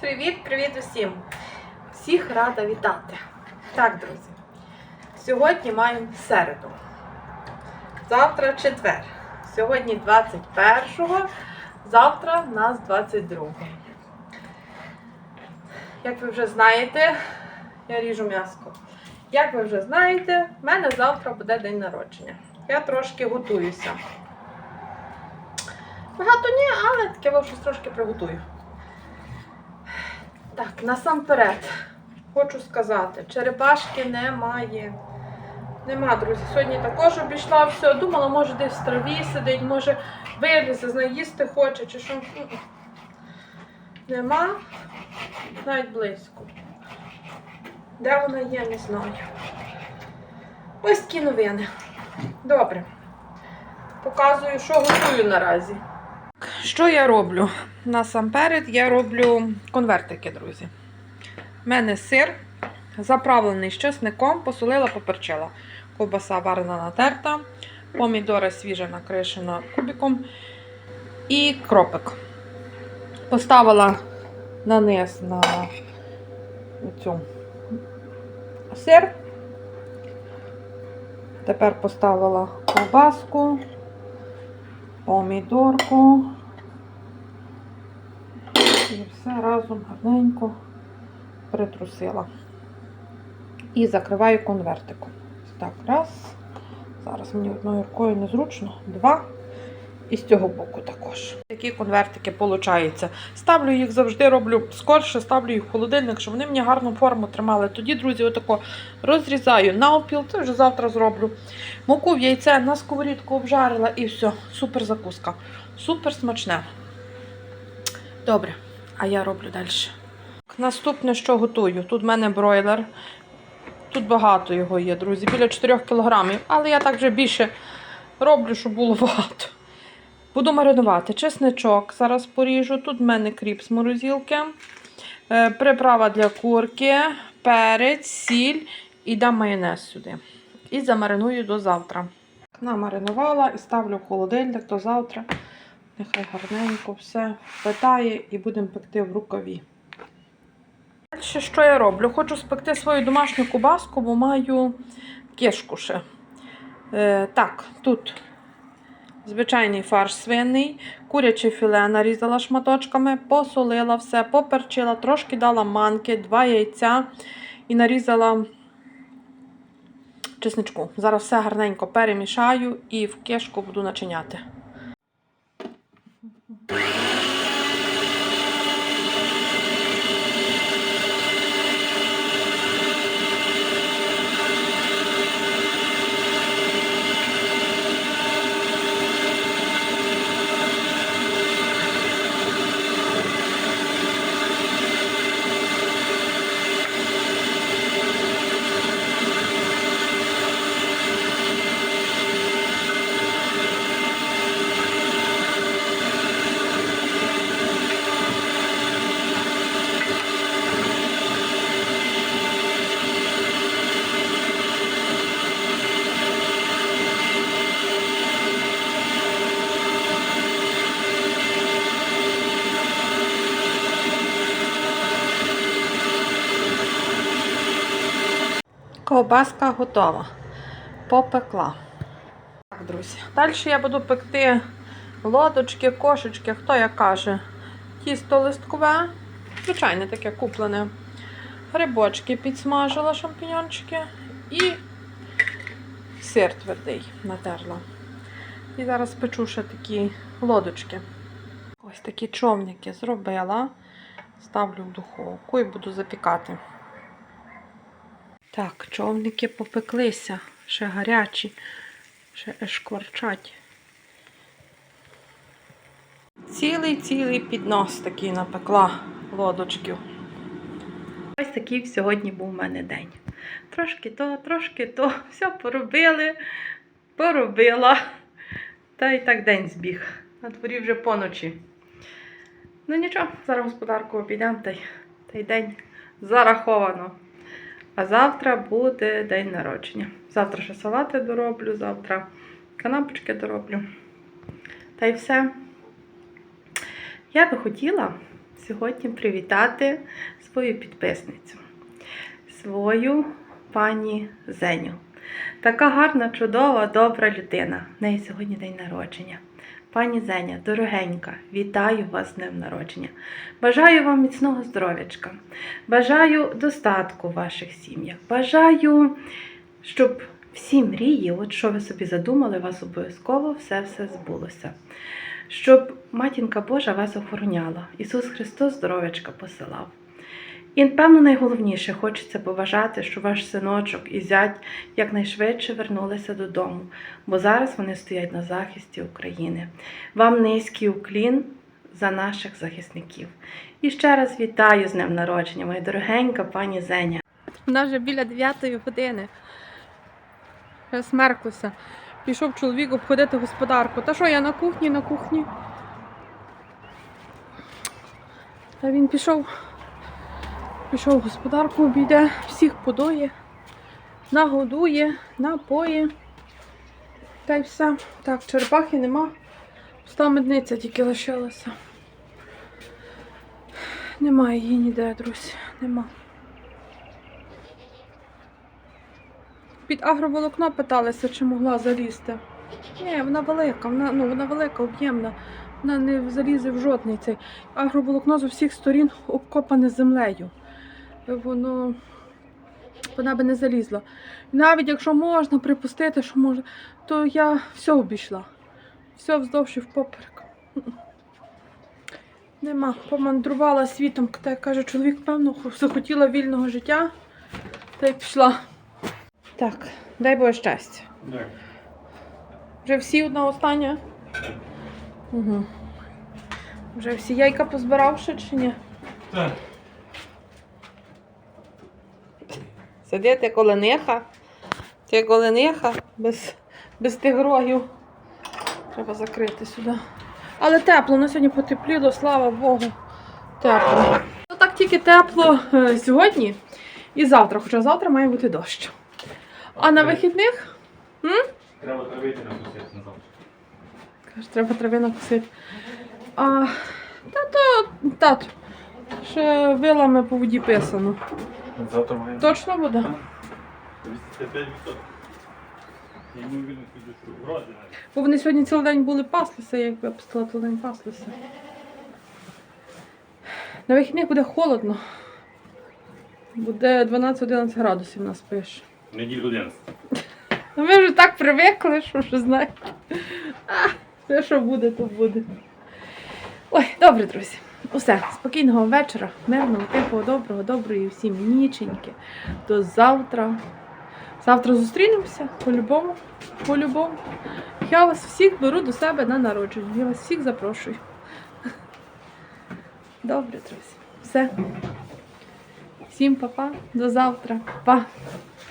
Привіт-привіт усім! Всіх рада вітати! Так, друзі, сьогодні маємо середу. Завтра четвер. Сьогодні 21-го, завтра в нас 22-го. Як ви вже знаєте, я ріжу м'яско. Як ви вже знаєте, в мене завтра буде день народження. Я трошки готуюся. Багато ні, але таке щось трошки приготую. Так, насамперед, хочу сказати, черепашки немає. Нема, друзі. Сьогодні також обійшла все. Думала, може десь в траві сидить, може вилізе, знає, їсти хоче чи що. Нема навіть близько. Де вона є, не знаю. Ось такі новини. Добре. Показую, що готую наразі. Що я роблю? Насамперед я роблю конвертики, друзі. У мене сир заправлений з чесником, посолила, поперчила. Ковбаса варена натерта, помідори свіжа накришена кубиком і кропик. Поставила на низ на цю сир. Тепер поставила ковбаску, помідорку. Все разом гарненько притрусила. І закриваю конвертиком. Так, раз. Зараз мені одною рукою незручно. Два. І з цього боку також. Такі конвертики виходять. Ставлю їх завжди, роблю скорше, ставлю їх в холодильник, щоб вони мені гарну форму тримали. Тоді, друзі, отако розрізаю навпіл, це вже завтра зроблю. Муку в яйце на сковорідку обжарила і все. Супер закуска. Супер смачне. Добре, а я роблю далі. Наступне, що готую. Тут в мене бройлер. Тут багато його є, друзі, біля 4 кілограмів. Але я так вже більше роблю, щоб було багато. Буду маринувати чесничок. Зараз поріжу. Тут в мене кріп з морозилки, е, приправа для курки, перець, сіль і дам майонез сюди. І замариную до завтра. Намаринувала і ставлю в холодильник до завтра. Нехай гарненько все питає і будемо пекти в рукаві. Далі що я роблю? Хочу спекти свою домашню кубаску, бо маю кишку ще. Е, так, тут звичайний фарш свиний, куряче філе нарізала шматочками, посолила все, поперчила, трошки дала манки, два яйця і нарізала чесничку. Зараз все гарненько перемішаю і в кишку буду начиняти. Three. Ковбаска готова. Попекла. Так, друзі. Далі я буду пекти лодочки, кошечки, хто як каже. Тісто листкове, звичайне таке куплене. Грибочки підсмажила, шампіньончики і сир твердий натерла. І зараз печу ще такі лодочки. Ось такі човники зробила. Ставлю в духовку і буду запікати. Так, човники попеклися, ще гарячі, ще шкварчать. Цілий-цілий піднос такий напекла лодочків. Ось такий сьогодні був у мене день. Трошки то, трошки то, все поробили, поробила. Та й так день збіг. На дворі вже поночі. Ну нічого, зараз господарку обійдемо та й, та й день зараховано. А завтра буде день народження. Завтра ще салати дороблю, завтра канапочки дороблю. Та й все. Я би хотіла сьогодні привітати свою підписницю, свою пані Зеню. Така гарна, чудова, добра людина. В неї сьогодні день народження. Пані Зеня, дорогенька, вітаю вас з днем народження. Бажаю вам міцного здоров'ячка. Бажаю достатку в ваших сім'ях. Бажаю, щоб всі мрії, от що ви собі задумали, вас обов'язково все-все збулося. Щоб матінка Божа вас охороняла. Ісус Христос здоров'ячка посилав. І, певно, найголовніше хочеться побажати, щоб ваш синочок і зять якнайшвидше вернулися додому, бо зараз вони стоять на захисті України. Вам низький уклін за наших захисників. І ще раз вітаю з днем народження, моя дорогенька пані Зеня. Вона вже біля 9 години. Смерклося. Пішов чоловік обходити господарку. Та що, я на кухні, на кухні. Та він пішов, пішов господарку, обійде, всіх подоє, нагодує, напоє. Та й все. Так, черепахи нема. Пуста медниця тільки лишилася. Немає її ніде, друзі. Нема. Під агроволокно питалися, чи могла залізти. Ні, вона велика, вона, ну, вона велика, об'ємна. Вона не залізе в жодний цей. Агроволокно з усіх сторін обкопане землею. Воно вона би не залізла. Навіть якщо можна припустити, що може, то я все обійшла. Все вздовж і впоперек. Нема. Помандрувала світом, та каже, чоловік, певно, захотіла вільного життя та й пішла. Так, дай Боже щастя. Так. Вже всі одна остання? Угу. Вже всі яйка позбиравши чи ні? Так. Сидить як олениха. Ти як без, без тих рогів. Треба закрити сюди. Але тепло, на сьогодні потепліло, слава Богу. Тепло. Ну так тільки тепло е, сьогодні і завтра, хоча завтра має бути дощ. А на вихідних Треба травити на на завтра. Каже, треба трави накосити. А, та то, тато, ще вилами по воді писано. Завтра маємо. Точно буде? 85%. Я не уверен, що. Бо вони сьогодні цілий день були паслися, якби я пустила цілий день паслися. На вихідних буде холодно. Буде 12-11 градусів нас пише. Неділю 11. Ну, Ми вже так привикли, що вже знаєте. А, все, що буде, то буде. Ой, добре, друзі. Усе, спокійного вечора, мирного, тихого, доброго, доброї всім ніченьки. До завтра. Завтра зустрінемося по-любому. По-любому. Я вас всіх беру до себе на народження. Я вас всіх запрошую. Добре, друзі. Все. Всім па-па. До завтра. Па.